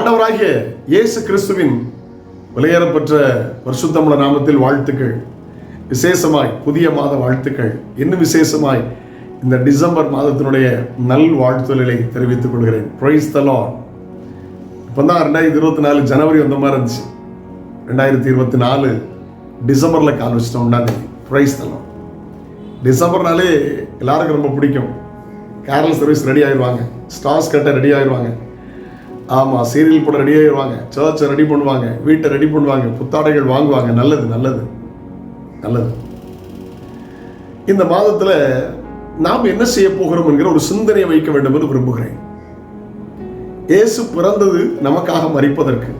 ஆண்டவராகிய இயேசு கிறிஸ்துவின் விலையேறப்பெற்ற வருஷத்தமிழ நாமத்தில் வாழ்த்துக்கள். விசேஷமாய் புதிய மாத வாழ்த்துக்கள். இன்னும் விசேஷமாய் இந்த டிசம்பர் மாதத்தினுடைய நல் வாழ்த்துதலை தெரிவித்துக் கொள்கிறேன். பிரைஸ் த லார்ட் இப்போ தான் ரெண்டாயிரத்தி இருபத்தி நாலு ஜனவரி வந்த மாதிரி இருந்துச்சு. ரெண்டாயிரத்தி இருபத்தி நாலு டிசம்பரில் கால் வச்சிட்டோம் ஒன்றாம் தேதி. ப்ரைஸ் தரோம் டிசம்பர்னாலே எல்லாருக்கும் ரொம்ப பிடிக்கும். கேரள சர்வீஸ் ரெடி ஆயிடுவாங்க ஸ்டார்ஸ் கட்ட ரெடி ஆயிடுவாங்க ஆமாம் சீரியல் போட ரெடி ஆகிடுவாங்க சர்ச்சை ரெடி பண்ணுவாங்க. வீட்டை ரெடி பண்ணுவாங்க. புத்தாடைகள் வாங்குவாங்க. நல்லது நல்லது. நல்லது. இந்த மாதத்தில் நாம் என்ன செய்ய போகிறோம் என்கிற ஒரு சிந்தனையை வைக்க வேண்டும் என்று விரும்புகிறேன். இயேசு பிறந்தது நமக்காக மறிப்பதற்கு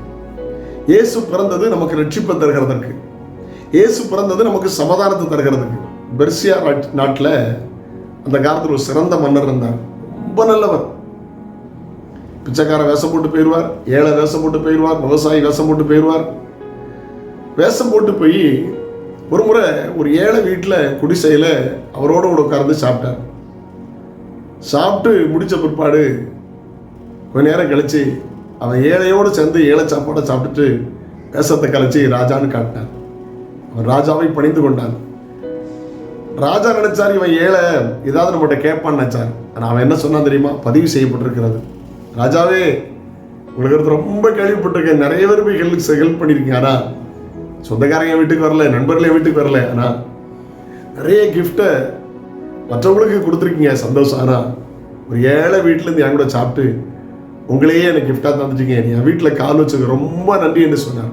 இயேசு பிறந்தது நமக்கு ரட்சிப்பை தருகிறதற்கு. இயேசு பிறந்தது நமக்கு சமாதானத்தை தருகிறதுக்கு பெர்சியா நாட்டில் அந்த காலத்தில் ஒரு சிறந்த மன்னர் இருந்தார். ரொம்ப நல்லவர். பிச்சைக்கார வேஷம் போட்டு போயிடுவார் ஏழை வேஷம் போட்டு போயிடுவார் விவசாயி வேஷம் போட்டு போயிடுவார். வேஷம் போட்டு போய் ஒரு முறை ஒரு ஏழை வீட்டில் குடிசையில் அவரோட கூட உட்கார்ந்து சாப்பிட்டார். சாப்பிட்டு முடித்த பிற்பாடு கொஞ்ச நேரம் கழிச்சு அவன் ஏழையோடு சேர்ந்து ஏழை சாப்பாடை சாப்பிட்டுட்டு வேஷத்தை கழிச்சு ராஜான்னு காட்டினான் அவன் ராஜாவை பணிந்து கொண்டான். ராஜா நினைச்சார் இவன் ஏழை ஏதாவது நம்மகிட்ட கேட்பான்னு நினைச்சார். ஆனால் அவன் என்ன சொன்னான் தெரியுமா? பதிவு செய்யப்பட்டிருக்கிறது. ராஜாவே உங்களுக்கு ஒருத்தர் ரொம்ப கேள்விப்பட்டிருக்கேன். நிறைய பேர் போய் ஹெல்ப் ஹெல்ப் பண்ணியிருக்கீங்க ஆனால் சொந்தக்காரங்க வீட்டுக்கு வரல நண்பர்களே வீட்டுக்கு வரல. ஆனால் நிறைய கிஃப்ட்டை மற்றவங்களுக்கு கொடுத்துருக்கீங்க. சந்தோஷம். ஆனால் ஒரு ஏழை வீட்டிலேருந்து என் கூட சாப்பிட்டு உங்களையே எனக்கு கிஃப்டாக தந்துட்டீங்க. என் வீட்டில் கால் வச்சுக்க ரொம்ப நன்றி என்று சொன்னார்.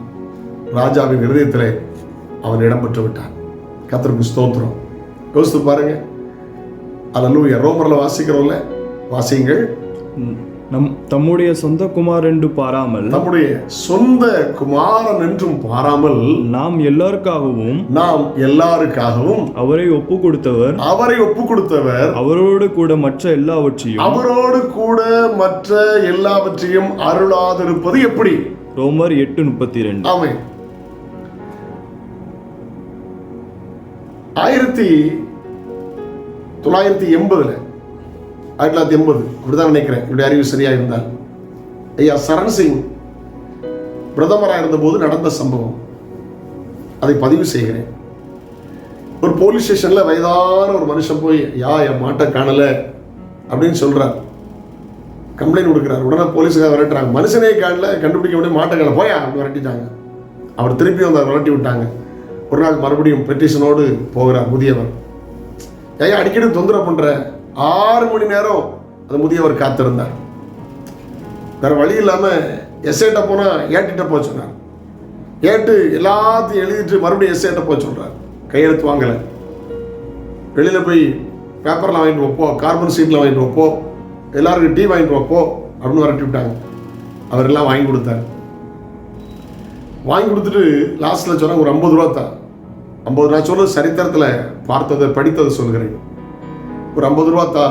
ராஜாவின் ஹிருதயத்தில் அவன் இடம் பெற்று விட்டான். கத்தருக்கு ஸ்தோத்திரம். யோசித்து பாருங்க. அதெல்லாம் ரோமரில் வாசிக்கிறோம்ல? வாசியுங்கள். நம் தம்முடைய சொந்த குமார் என்று பாராமல் நம்முடைய சொந்த குமாரன் என்றும் பாராமல் நாம் எல்லாருக்காகவும் நாம் எல்லாருக்காகவும் அவரை ஒப்பு கொடுத்தவர் அவரை ஒப்பு கொடுத்தவர் அவரோடு கூட மற்ற எல்லாவற்றையும் அவரோடு கூட மற்ற எல்லாவற்றையும் அருளாதிருப்பது எப்படி? ரோமர் எட்டு முப்பத்தி ரெண்டு ஆமை ஆயிரத்தி தொள்ளாயிரத்தி எண்பதுல ஆயிரத்தி தொள்ளாயிரத்தி எண்பது. அப்படிதான் நினைக்கிறேன். என்னுடைய அறிவு சரியா இருந்தால். ஐயா சரண் சிங் பிரதமராக இருந்தபோது நடந்த சம்பவம். அதை பதிவு செய்கிறேன். ஒரு போலீஸ் ஸ்டேஷன்ல வயதான ஒரு மனுஷன் போய் யா என் மாட்டை காணல அப்படின்னு சொல்றார். கம்ப்ளைண்ட் கொடுக்குறாரு. உடனே போலீஸுக்காக விரட்டுறாங்க. மனுஷனே காணல கண்டுபிடிக்க முடியும் மாட்டை காணல. போயா அப்படின்னு விரட்டிட்டாங்க. அவர் திருப்பி வந்து விரட்டி விட்டாங்க. ஒரு நாள் மறுபடியும் பெட்டிஷனோடு போகிறார் முதியவர். ஐயா அடிக்கடி தொந்தரவு பண்ணுற ஆறு மணி நேரம் அந்த முதியவர் காத்திருந்தார். வேற வழி இல்லாம எஸ்ஐட்ட போனா ஏட்டிட்ட போக சொன்னார். ஏட்டு எல்லாத்தையும் எழுதிட்டு மறுபடியும் எஸ்ஐட்ட போக சொல்றார். கையெழுத்து வாங்கல. வெளியில போய் பேப்பர்லாம் வாங்கிட்டு வைப்போ கார்பன் சீட்லாம் வாங்கிட்டு வைப்போ எல்லாருக்கும் டீ வாங்கிட்டு வைப்போ அப்படின்னு வரட்டி விட்டாங்க. அவர் எல்லாம் வாங்கி கொடுத்தார். வாங்கி கொடுத்துட்டு லாஸ்ட்டில் சொன்னாங்க ஒரு ஐம்பது ரூபா தான் ஐம்பது ரூபா சொல்றது சரித்திரத்தில் பார்த்ததை படித்ததை சொல்கிறேன் ஒரு ஐம்பது ரூபா தா.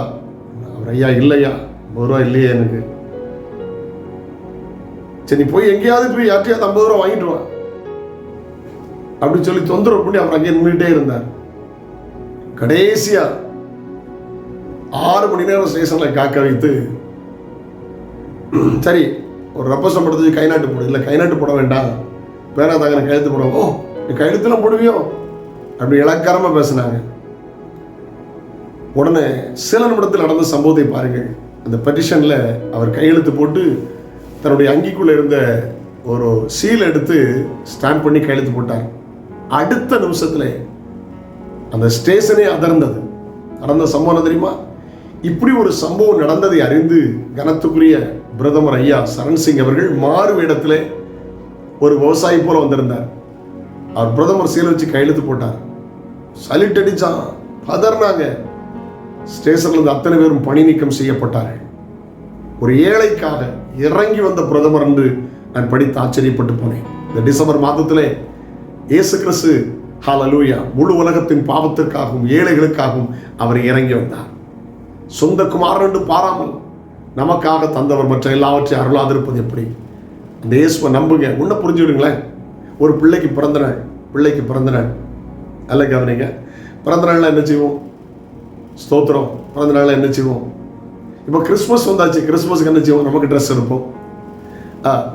அவர் ஐயா இல்லையா? ஐம்பது ரூபா இல்லையே எனக்கு. சரி நீ போய் எங்கேயாவது போய் யார்ட்டையாவது ஐம்பது ரூபா வாங்கிட்டு வா. அப்படின்னு சொல்லி தொந்தரவு பண்ணி அவர் அங்கே நின்றுட்டே இருந்தார். கடைசியா ஆறு மணி நேரம் ஸ்டேஷனில் காக்க வைத்து சரி ஒரு ரப்பசம் படுத்து கை நாட்டு போடு. இல்லை கை நாட்டு போட வேண்டாம். பேரா தாங்க கையெழுத்து போட ஓ நீ கையெழுத்துலாம் போடுவியோ? அப்படி இலக்காரமாக பேசினாங்க. உடனே சில நிமிடத்தில் நடந்த சம்பவத்தை பாருங்கள் அந்த பெட்டிஷனில் அவர் கையெழுத்து போட்டு தன்னுடைய அங்கிக்குள்ளே இருந்த ஒரு சீல் எடுத்து ஸ்டாண்ட் பண்ணி கையெழுத்து போட்டார். அடுத்த நிமிஷத்தில் அந்த ஸ்டேஷனே அதர்ந்தது நடந்த சம்பவம் தெரியுமா? இப்படி ஒரு சம்பவம் நடந்ததை அறிந்து கனத்துக்குரிய பிரதமர் ஐயா சரண் சிங் அவர்கள் மாறு வேடத்திலே ஒரு விவசாயி போல வந்திருந்தார். அவர் பிரதமர் சீலை வச்சு கையெழுத்து போட்டார். சலிட் அடிச்சான். பதறினாங்க. ஸ்டேஷன்ல இருந்து அத்தனை பேரும் பணி நீக்கம் செய்யப்பட்டார்கள். ஒரு ஏழைக்காக இறங்கி வந்த பிரதமர் என்று நான் படித்து ஆச்சரியப்பட்டு போனேன். இந்த டிசம்பர் மாதத்திலே இயேசு கிறிஸ்து ஹாலலூயா முழு உலகத்தின் பாவத்திற்காகவும் ஏழைகளுக்காகவும் அவர் இறங்கி வந்தார். சொந்த குமாரன் என்று பாராமல் நமக்காக தந்தவர் மற்ற எல்லாவற்றையும் அருளாதிருப்பது எப்படி? அந்த இயேசுவை நம்புங்க. உன்னை புரிஞ்சுவிடுங்களேன் ஒரு பிள்ளைக்கு பிறந்த நாள் பிள்ளைக்கு பிறந்த நாள். நல்ல கவனிங்க. பிறந்த நாளில் என்ன செய்வோம்? ஸ்தோத்திரம். பிறந்த நாளில் என்ன செய்வோம் இப்போ கிறிஸ்மஸ் வந்தாச்சு. கிறிஸ்மஸ்க்கு என்ன செய்வோம் நமக்கு ட்ரெஸ் எடுப்போம்.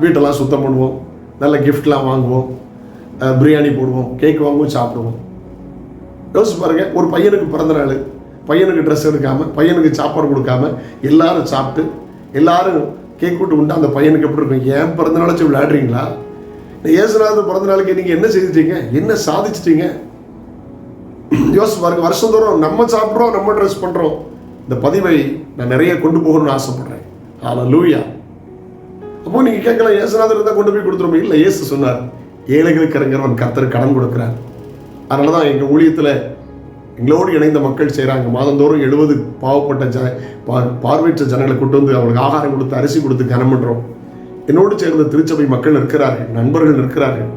வீட்டெல்லாம் சுத்தம் பண்ணுவோம். நல்ல கிஃப்ட்லாம் வாங்குவோம். பிரியாணி போடுவோம். கேக் வாங்குவோம் சாப்பிடுவோம். யோசிச்சு பாருங்கள் ஒரு பையனுக்கு பிறந்த நாள் பையனுக்கு ட்ரெஸ் எடுக்காம பையனுக்கு சாப்பாடு கொடுக்காம எல்லாரும் சாப்பிட்டு எல்லாரும் கேக் விட்டு உண்டு? அந்த பையனுக்கு எப்படி இருக்கும்? ஏன் பிறந்த நாளாச்சும் விளையாடுறீங்களா? இந்த இயேசுநாதர் பிறந்த நாளுக்கு நீங்கள் என்ன செஞ்சிட்டீங்க என்ன சாதிச்சிட்டீங்க? யோசி பாருங்க வருஷந்தோறும் நம்ம சாப்பிட்றோம் நம்ம ட்ரெஸ் பண்ணுறோம் இந்த பதிவை நான் நிறைய கொண்டு போகணும்னு ஆசைப்படுறேன். ஆனால் லூயா அப்போ நீங்கள் கேட்கலாம் ஏசுநாதர் இருந்தால் கொண்டு போய் கொடுத்துருமே இல்லை இயேசு சொன்னார் ஏழைகளுக்கு இறங்குறவன் கர்த்தர் கடன் கொடுக்குறார். அதனால தான் எங்கள் ஊழியத்தில் எங்களோடு இணைந்த மக்கள் செய்கிறாங்க மாதந்தோறும் எழுபது பாவப்பட்ட ஜ பா- பார்வையற்ற ஜனங்களை கொண்டு வந்து அவங்களுக்கு ஆகாரம் கொடுத்து அரிசி கொடுத்து கனம் பண்ணுறோம் என்னோடு சேர்ந்த திருச்சபை மக்கள் இருக்கிறார்கள் நண்பர்கள் இருக்கிறார்கள்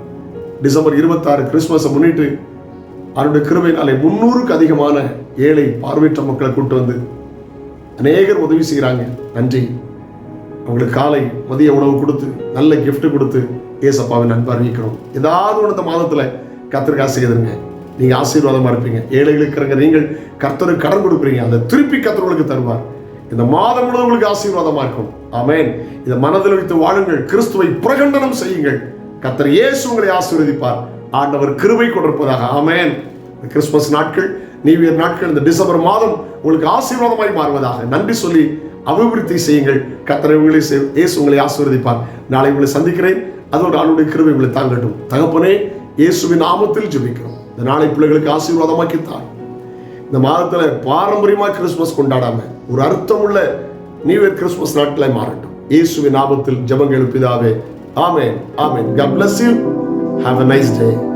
டிசம்பர் இருபத்தாறு கிறிஸ்மஸை முன்னிட்டு அவருடைய கிருபையினாலே முன்னூறுக்கு அதிகமான ஏழை பார்வையற்ற மக்களை கூட்டு வந்து அநேகர் உதவி செய்கிறாங்க. நன்றி. அவங்களுக்கு காலை மதிய உணவு கொடுத்து நல்ல கிஃப்ட் கொடுத்து ஏசப்பாவை நண்பு அறிவிக்கிறோம். ஏதாவது ஒன்று இந்த மாதத்தில் கர்த்தருக்கு ஆசைக்குதுங்க நீங்கள் ஆசீர்வாதமாக இருப்பீங்க. ஏழைகளுக்கு இருக்கிறங்க நீங்கள் கர்த்தருக்கு கடன் கொடுக்குறீங்க. அந்த திருப்பி கத்தர்களுக்கு தருவார். இந்த மாதம் முழுவதும் உங்களுக்கு ஆசீர்வாதமாக இருக்கும். ஆமேன். இதை மனதில் வைத்து வாழுங்கள். கிறிஸ்துவை பிரகண்டனம் செய்யுங்கள். கத்தர் இயேசு உங்களை ஆசீர்வதிப்பார். ஆண்டவர் கிருபை கொண்டிருப்பதாக ஆமேன். கிறிஸ்மஸ் கிறிஸ்துமஸ் நாட்கள் நியூ இயர் நாட்கள் இந்த டிசம்பர் மாதம் உங்களுக்கு ஆசீர்வாதமாய் மாறுவதாக. நன்றி சொல்லி அபிவிருத்தி செய்யுங்கள். கத்தரை உங்களை இயேசு உங்களை ஆசீர்வதிப்பார். நாளை உங்களை சந்திக்கிறேன். அதோடு ஆளுடைய கிருபை உங்களை தாங்கட்டும். தகப்பனே இயேசுவின் நாமத்தில் ஜெபிக்கிறோம். இந்த நாளை பிள்ளைகளுக்கு ஆசீர்வாதமாக்கி தார் இந்த மாதத்துல பாரம்பரியமா கிறிஸ்துமஸ் கொண்டாடாம ஒரு அர்த்தமுள்ள நியூ இயர் கிறிஸ்துமஸ் நாட்களை மாறட்டும். இயேசுவின் நாமத்தில் ஜபங்கள் பிதாவே. ஆமேன். ஆமேன். God bless have a nice day